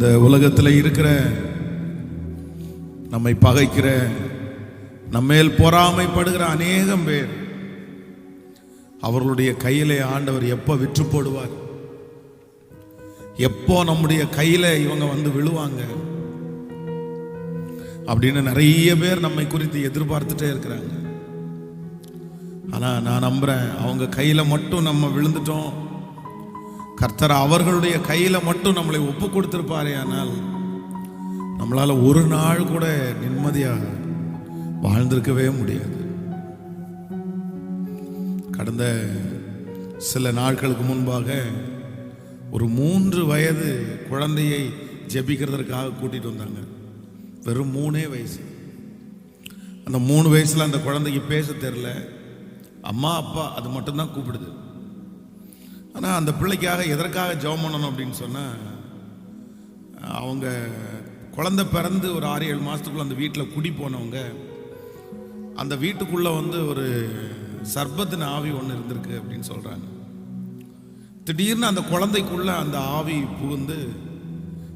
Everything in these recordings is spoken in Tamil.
இந்த உலகத்தில் இருக்கிற நம்மை பகைக்கிற நம்மேல் பொறாமைப்படுகிற அநேகம் பேர் அவர்களுடைய கையிலே ஆண்டவர் எப்போ விற்று போடுவார்? எப்போ நம்முடைய கையில் இவங்க வந்து விழுவாங்க? அப்படின்னு நிறைய பேர் நம்மை குறித்து எதிர்பார்த்துட்டே இருக்கிறாங்க. ஆனால் நான் நம்புகிறேன் அவங்க கையில் மட்டும் நம்ம விழுந்துட்டோம் கர்த்தர் அவர்களுடைய கையில மட்டும் நம்மளை ஒப்பு கொடுத்திருப்பாரே ஆனால் நம்மளால ஒரு நாள் கூட நிம்மதியாக வாழ்ந்திருக்கவே முடியாது. கடந்த சில நாட்களுக்கு முன்பாக ஒரு மூன்று வயது குழந்தையை ஜெபிக்கிறதற்காக கூட்டிட்டு வந்தாங்க. வெறும் மூணே வயசு. அந்த மூணு வயசுல அந்த குழந்தைக்கு பேச தெரில அம்மா அப்பா அது மட்டும்தான் கூப்பிடுது. ஆனால் அந்த பிள்ளைக்காக எதற்காக ஜெபம் பண்ணணும் அப்படின்னு சொன்னால் அவங்க குழந்தை பிறந்து ஒரு ஆறு ஏழு மாதத்துக்குள்ளே அந்த வீட்டில் குடி போனவங்க அந்த வீட்டுக்குள்ளே வந்து ஒரு சர்பத்தின் ஆவி ஒன்று இருந்திருக்கு அப்படின்னு சொல்கிறாங்க திடீர்னு அந்த குழந்தைக்குள்ளே அந்த ஆவி புகுந்து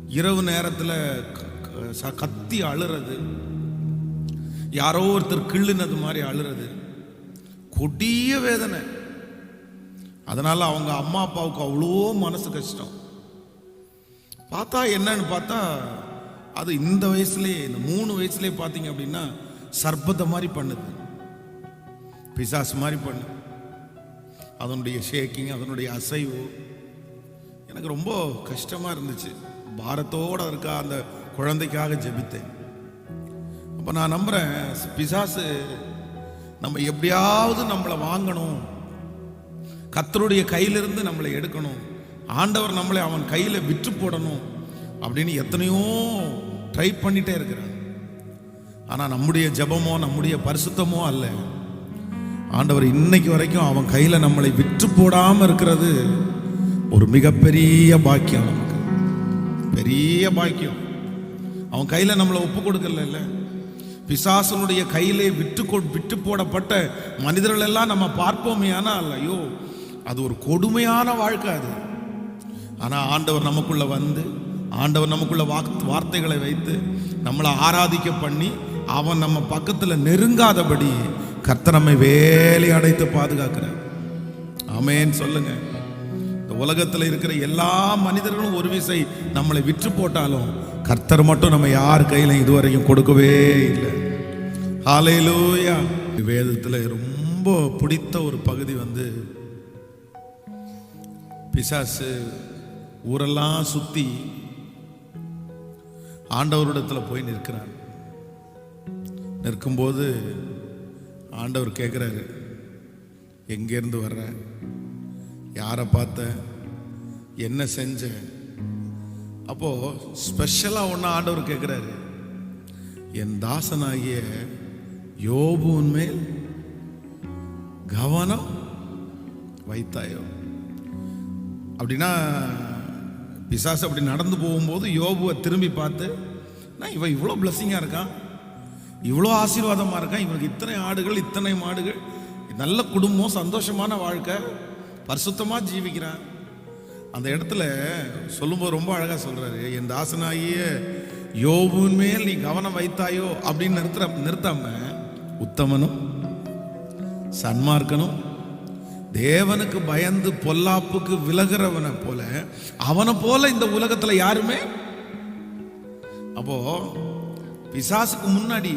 இரவு நேரத்தில் கத்தி அழுறது யாரோ ஒருத்தர் கிள்ளுனது மாதிரி அழுறது கொடிய வேதனை. அதனால் அவங்க அம்மா அப்பாவுக்கு அவ்வளோ மனசு கஷ்டம். பார்த்தா என்னன்னு பார்த்தா அது இந்த வயசுலேயே இந்த மூணு வயசுலேயே பார்த்தீங்க அப்படின்னா சர்பத்தை மாதிரி பண்ணுது. பிசாசு மாதிரி பண்ணு அதனுடைய ஷேக்கிங் அதனுடைய அசைவு. எனக்கு ரொம்ப கஷ்டமாக இருந்துச்சு. பாரத்தோட இருக்கா அந்த குழந்தைக்காக ஜெபித்தேன். அப்போ நான் நம்புகிறேன் பிசாசு நம்ம எப்படியாவது நம்மளை வாங்கணும். கத்தருடைய கையிலிருந்து நம்மளை எடுக்கணும். ஆண்டவர் நம்மளை அவன் கையில் விற்று போடணும் அப்படின்னு எத்தனையோ ட்ரை பண்ணிட்டே இருக்கிறான் ஆனால் நம்முடைய ஜெபமோ நம்முடைய பரிசுத்தமோ அல்ல. ஆண்டவர் இன்னைக்கு வரைக்கும் அவன் கையில் நம்மளை விற்று போடாமல் இருக்கிறது ஒரு மிகப்பெரிய பாக்கியம் நமக்கு. பெரிய பாக்கியம். அவன் கையில் நம்மளை ஒப்பு கொடுக்கல இல்லை. பிசாசனுடைய கையிலே விட்டு கொ- விட்டு போடப்பட்ட மனிதர்கள் எல்லாம் நம்ம பார்ப்போமே ஆனால் ஐயோ அது ஒரு கொடுமையான வாழ்க்கை அது. ஆனால் ஆண்டவர் நமக்குள்ள வந்து ஆண்டவர் நமக்குள்ள வாக்- வார்த்தைகளை வைத்து நம்மளை ஆராதிக்க பண்ணி அவன் நம்ம பக்கத்தில் நெருங்காதபடி கர்த்தர் நம்மை வேலை அடைத்து பாதுகாக்கிறார். அமேன்னு சொல்லுங்க. இந்த உலகத்தில் இருக்கிற எல்லா மனிதர்களும் ஒரு விசை நம்மளை விற்று போட்டாலும் கர்த்தர் மட்டும் நம்ம யார் கையில இதுவரைக்கும் கொடுக்கவே இல்லை. ஹalleluya. வேதத்தில் ரொம்ப பிடித்த ஒரு பகுதி வந்து பிசாசு ஊரெல்லாம் சுத்தி ஆண்டவரிடத்துல போய் நிற்கிறான் நிற்கும்போது ஆண்டவர் கேட்குறாரு எங்கேருந்து வர்ற? யாரை பார்த்த? என்ன செஞ்ச? அப்போது ஸ்பெஷலாக ஒன்று ஆண்டவர் கேட்குறாரு என் தாசனாகிய யோபுவின் மேல் கவனம் வைத்தாயோ? அப்படின்னா பிசாசு அப்படி நடந்து போகும்போது யோபுவை திரும்பி பார்த்து நான் இவன் இவ்வளோ பிளஸ்ஸிங்காக இருக்கான் இவ்வளோ ஆசீர்வாதமாக இருக்கான் இவனுக்கு இத்தனை ஆடுகள் இத்தனை மாடுகள். நல்ல குடும்பம் சந்தோஷமான வாழ்க்கை. பரிசுத்தமாக ஜீவிக்கிறான் அந்த இடத்துல சொல்லும்போது ரொம்ப அழகாக சொல்கிறாரு என் தாசனாகிய யோபுவின் மேல் நீ கவனம் வைத்தாயோ? அப்படின்னு நிறுத்த நிறுத்தாம உத்தமனும் சன்மார்க்கனும் தேவனுக்கு பயந்து பொல்லாப்புக்கு விலகிறவனை போல அவனை போல இந்த உலகத்தில் யாருமே? அப்போ பிசாசுக்கு முன்னாடி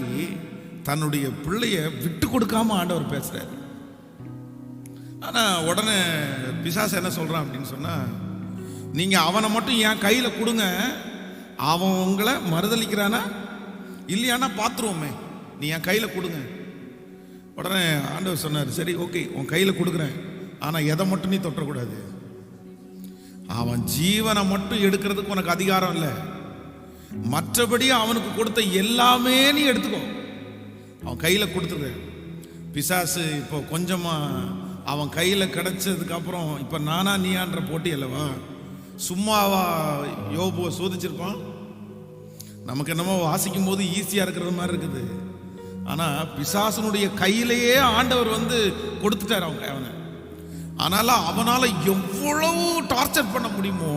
தன்னுடைய பிள்ளைய விட்டு கொடுக்காம ஆண்டவர் பேசுறாரு. ஆனா உடனே பிசாசு என்ன சொல்றான் அப்படின்னு சொன்னா நீங்க அவனை மட்டும் என் கையில கொடுங்க. அவன் உங்களை மறுதளிக்கிறானா இல்லையானா பார்த்துருவோமே நீ என் கையில கொடுங்க. உடனே ஆண்டவர் சொன்னார் சரி ஓகே உன் கையில கொடுக்குறேன். ஆனால் எதை மட்டும் நீ தொட்டக்கூடாது? அவன் ஜீவனை மட்டும் எடுக்கிறதுக்கு உனக்கு அதிகாரம் இல்லை. மற்றபடி அவனுக்கு கொடுத்த எல்லாமே நீ எடுத்துக்கோ. அவன் கையில் கொடுத்துரு பிசாசு இப்போ கொஞ்சமாக அவன் கையில் கிடச்சதுக்கப்புறம் இப்போ நானா நீயான்ற போட்டி அல்லவா? சும்மாவா யோபுவை சோதிச்சிருப்பான்? நமக்கு என்னமோ வாசிக்கும் போது ஈஸியாக இருக்கிறது மாதிரி இருக்குது. ஆனால் பிசாசனுடைய கையிலேயே ஆண்டவர் வந்து கொடுத்துட்டார் அவங்க அவனை. அதனால் அவனால் எவ்வளவு டார்ச்சர் பண்ண முடியுமோ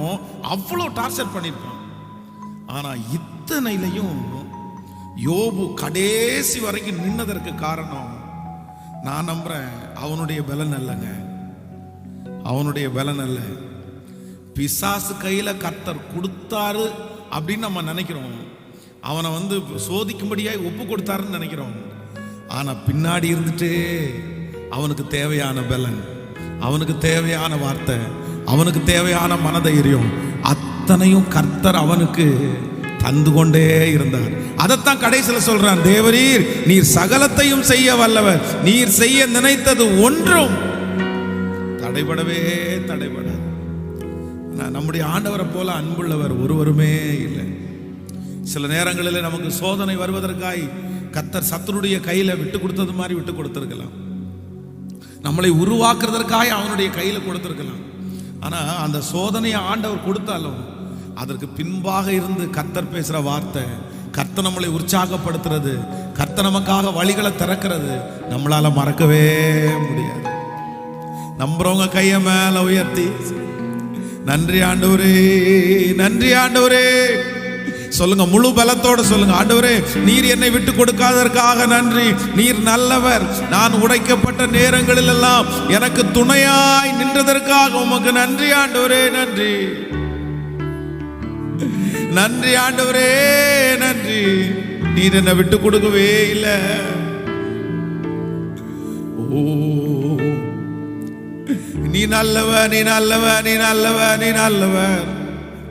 அவ்வளோ டார்ச்சர் பண்ணியிருப்பான். ஆனால் இத்தனையிலையும் யோபு கடைசி வரைக்கும் நின்னதற்கு காரணம் நான் நம்புறேன் அவனுடைய பலன் அல்லங்க. அவனுடைய பலன் அல்ல. பிசாசு கையில் கர்த்தர் கொடுத்தாரு அப்படின்னு நம்ம நினைக்கிறோம். அவனை வந்து சோதிக்கும்படியாய் ஒப்பு கொடுத்தாருன்னு நினைக்கிறோம். ஆனால் பின்னாடி இருந்துட்டு அவனுக்கு தேவையான பலன். அவனுக்கு தேவையான வார்த்தை அவனுக்கு தேவையான மனதைரியம் அத்தனையும் கர்த்தர் அவனுக்கு தந்து கொண்டே இருந்தார். அதைத்தான் கடைசியில் சொல்றான் தேவரீர் நீர் சகலத்தையும் செய்ய வல்லவர். நீர் செய்ய நினைத்தது ஒன்றும் தடைபடவே தடைபடாது. நம்முடைய ஆண்டவரை போல அன்புள்ளவர் ஒருவருமே இல்லை. சில நேரங்களில் நமக்கு சோதனை வருவதற்காய் கத்தர் சத்துருடைய கையில விட்டு கொடுத்தது மாதிரி விட்டு கொடுத்துருக்கலாம். நம்மளை உருவாக்குறதற்காக அவனுடைய கையில் கொடுத்துருக்கலாம். ஆனால் அந்த சோதனையை ஆண்டவர் கொடுத்தாலும் அதற்கு பின்பாக இருந்து கத்தர் பேசுகிற வார்த்தை கர்த்த நம்மளை உற்சாகப்படுத்துறது கர்த்த நமக்காக வழிகளை திறக்கிறது நம்மளால மறக்கவே முடியாது. நம்புறவங்க கைய மேல உயர்த்தி நன்றி ஆண்டவரே நன்றி ஆண்டவரே. சொல்லுங்க முழு பலத்தோட சொல்லுங்க. ஆண்டவரே நீர் என்னை விட்டு கொடுக்காததற்காக நன்றி. நீர் நல்லவர். நான் உடைக்கப்பட்ட நேரங்களில் எல்லாம் எனக்கு துணையாய் நின்றதற்காக உமக்கு நன்றி ஆண்டவரே நன்றி. நன்றி ஆண்டவரே நன்றி. நீர் என்னை விட்டு கொடுக்கவே இல்லை. ஓ. நீ நல்லவ நீ நல்லவ நீ நல்லவ நீ நல்லவர்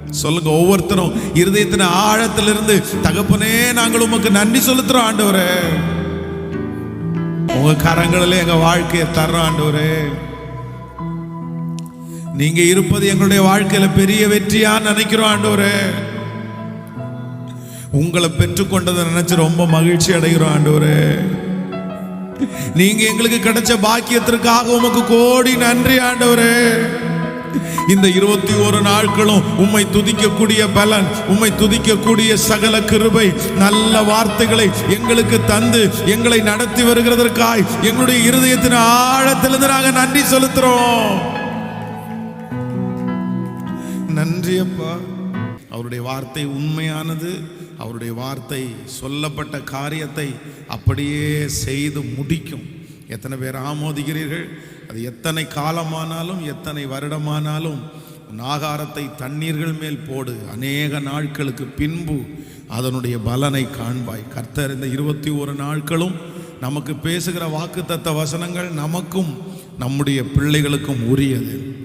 சொல்லுங்க ஒவ்வொருத்தரும் இருதயத்தின் ஆழத்திலிருந்து தகப்பனே நாங்கள் உமக்கு நன்றி செலுத்துறோம் ஆண்டவரே. உங்க கரங்களில் எங்க வாழ்க்கையை தர்றோம் ஆண்டவரே. நீங்க இருப்பது எங்களுடைய வாழ்க்கையில பெரிய வெற்றியா நினைக்கிறோம் ஆண்டவரே. உங்களை பெற்றுக்கொண்டதை நினைச்சு ரொம்ப மகிழ்ச்சி அடைகிறோம் ஆண்டவரே. நீங்க எங்களுக்கு கிடைச்ச பாக்கியத்திற்காக உமக்கு கோடி நன்றி ஆண்டவரே. இந்த இருபத்தி ஒரு நாட்களும் உம்மை துதிக்கக்கூடிய பலன் உம்மை துதிக்கக்கூடிய சகல கிருபை நல்ல வார்த்தைகளை எங்களுக்கு தந்து எங்களை நடத்தி வருகிறதற்காய் எங்களுடைய இருதயத்தின் ஆழத்திலிருந்து நாங்கள் நன்றி செலுத்துறோம் நன்றி அப்பா. அவருடைய வார்த்தை உண்மையானது அவருடைய வார்த்தை சொல்லப்பட்ட காரியத்தை அப்படியே செய்து முடிக்கும். எத்தனை பேர் ஆமோதிக்கிறீர்கள்? அது எத்தனை காலமானாலும் எத்தனை வருடமானாலும் உன் ஆகாரத்தை தண்ணீர்கள் மேல் போடு. அநேக நாட்களுக்கு பின்பு அதனுடைய பலனை காண்பாய். கர்த்தர் இந்த இருபத்தி ஒரு நாட்களும் நமக்கு பேசுகிற வாக்குத்தத்த வசனங்கள் நமக்கும் நம்முடைய பிள்ளைகளுக்கும் உரியது.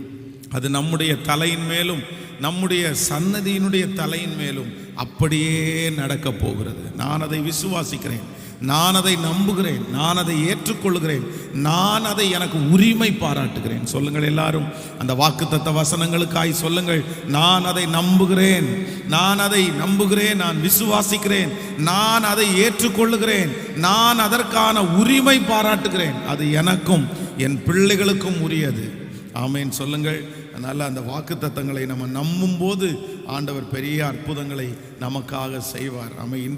அது நம்முடைய தலையின் மேலும் நம்முடைய சன்னதியினுடைய தலையின் மேலும் அப்படியே நடக்கப் போகிறது. நான் அதை விசுவாசிக்கிறேன். நான் அதை நம்புகிறேன் நான் அதை ஏற்றுக்கொள்கிறேன் நான் அதை எனக்கு உரிமை பாராட்டுகிறேன். சொல்லுங்கள் எல்லாரும் அந்த வாக்குத்தத்த வசனங்களுக்காய் சொல்லுங்கள். நான் அதை நம்புகிறேன் நான் அதை நம்புகிறேன் நான் விசுவாசிக்கிறேன் நான் அதை ஏற்றுக்கொள்ளுகிறேன் நான் அதற்கான உரிமை பாராட்டுகிறேன். அது எனக்கும் என் பிள்ளைகளுக்கும் உரியது. ஆமேன். சொல்லுங்கள். அதனால் அந்த வாக்கு தத்தங்களை நம்ம நம்பும்போது ஆண்டவர் பெரிய அற்புதங்களை நமக்காக செய்வார். ஆமை